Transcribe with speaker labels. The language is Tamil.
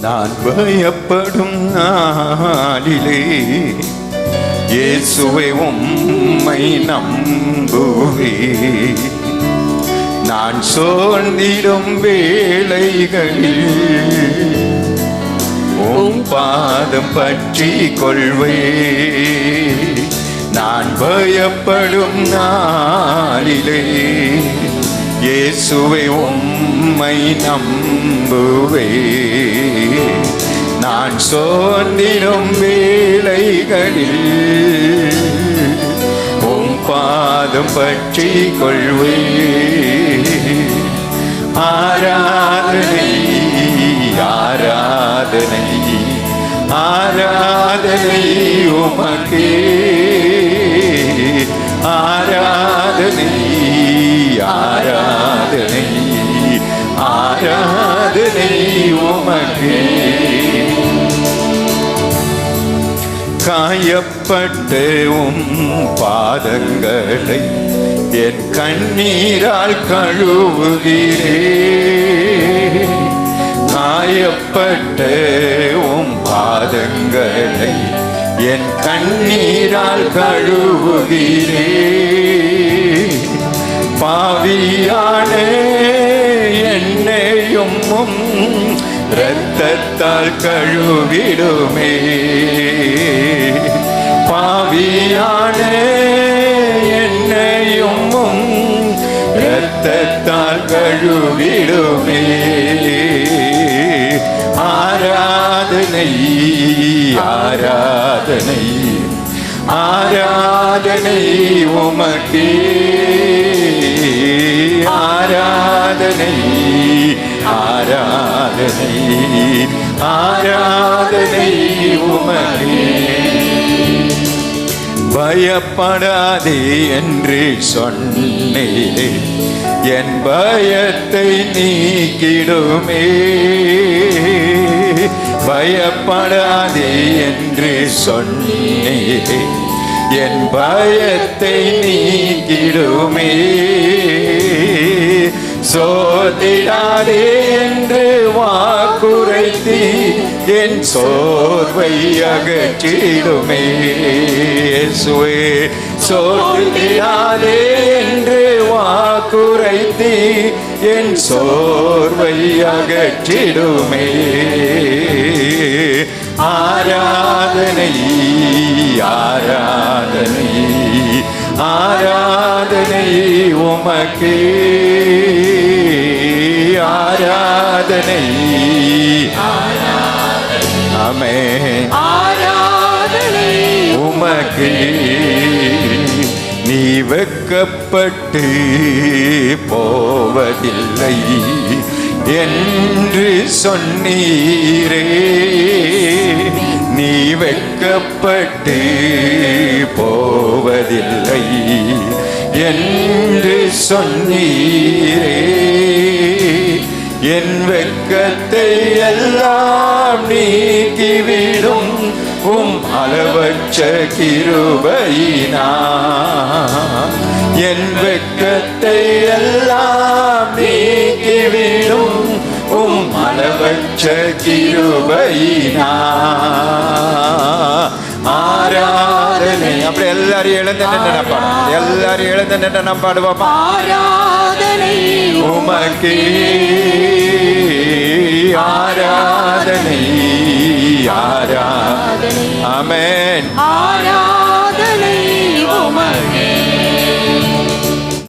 Speaker 1: நான் பயப்படும் நாளிலே இயேசுவை உம்மை நம்புவே. நான் சோர்ந்திடும் வேலைகளில் உம் பாதம் பற்றி கொள்வே. நான் பயப்படும் நாளிலே இயேசுவை உம்மை நம்புவே. நான் சோர்ந்திடும் வேலைகளில் உம் பாதம் பற்றி கொள்வே ஆராதனை ஆராதனை ஆராதனை உமக்கே. ஆராதனை ஆராதனை ஆராதனை உமக்கே. காயப்பட்டு உம் பாதங்களை என் கண்ணீரால் கழுவுகிறே. காயப்பட்ட உம் பாதங்களை என் கண்ணீரால் கழுவுகிறே. பாவியான உம் இரத்தத்தால் கழுவிடுமே பாவியான என்னையும் உம் இரத்தத்தால் கழுவிடுமே ஆராதனை ஆராதனை ஆராதனை உமக்கே ஆராதனை ஆராதனை ஆராதனை பயப்படாதே என்று சொன்னேன். என் பயத்தை நீக்கிடுமே. பயப்படாதே என்று சொன்னேன். என் பயத்தை நீக்கிடுமே. சோதிடாதே என்று வாக்குரைத்தி என் சோர்வை அகற்றிடுமே. சுவே சோதிடாதே என்று வாக்குரைத்தி என் சோர்வை அகற்றிடுமே. ஆராதனை ஆராதனை ஆராதனை உமக்கே. ஆராதனை. அமே
Speaker 2: ஆராதனை.
Speaker 1: உமக்கே நீ வெக்கப்பட்டு போவதில்லை என்று சொன்னீரே. நீ வெக்கப்பட்டு போவதில்லை என்று சொன்னீரே. என் வெக்கத்தை எல்லாம் நீக்கிவிடும். உம் அளவற்ற கிருபையினா என் வெக்கத்தை எல்லாம் நீக்கிவிடும். உம் அளவற்ற கிருபையினா அப்படி எல்லாரும் எழுந்து நின்று நம்ம பாடுவோம் எல்லாரும் எழுந்து நின்று நம்ம பாடுவோமா உமக்கே ஆராதனை.
Speaker 2: ஆராதனை.
Speaker 1: அமேன்
Speaker 2: ஆராதனை. உமக்கே